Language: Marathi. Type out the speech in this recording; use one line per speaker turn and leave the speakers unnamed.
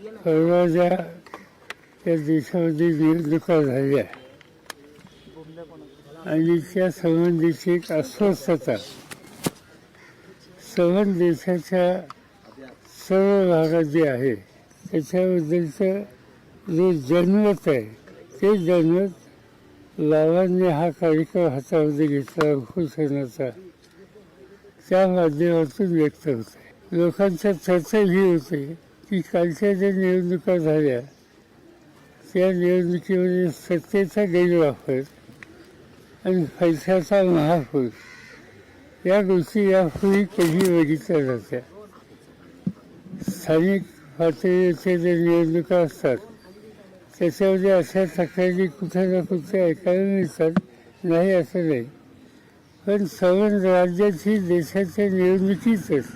परवा त्या देशामध्ये निवडणुका झाल्या आणि त्या संबंधीची एक अस्वस्थता. संबंध देशाच्या सर्व भागात जे आहे त्याच्याबद्दलचं जे जनमत आहे ते जनमत लावांनी हा कार्यक्रम हातामध्ये घेतला उपोषणाचा त्या माध्यमातून व्यक्त होते लोकांच्या चर्चा ही होते. की कालच्या ज्या निवडणुका झाल्या त्या निवडणुकीमध्ये सत्तेचा गैरवापर आणि पैशाचा महापूर या गोष्टी यापूर्वी कधी बघितल्या जात्या स्थानिक पातळीवरच्या ज्या निवडणुका असतात त्याच्यामध्ये अशा तक्रारी कुठे ना कुठे ऐकायला मिळतात नाही असं नाही. पण संबंध राज्याची देशाच्या निवडणुकीतच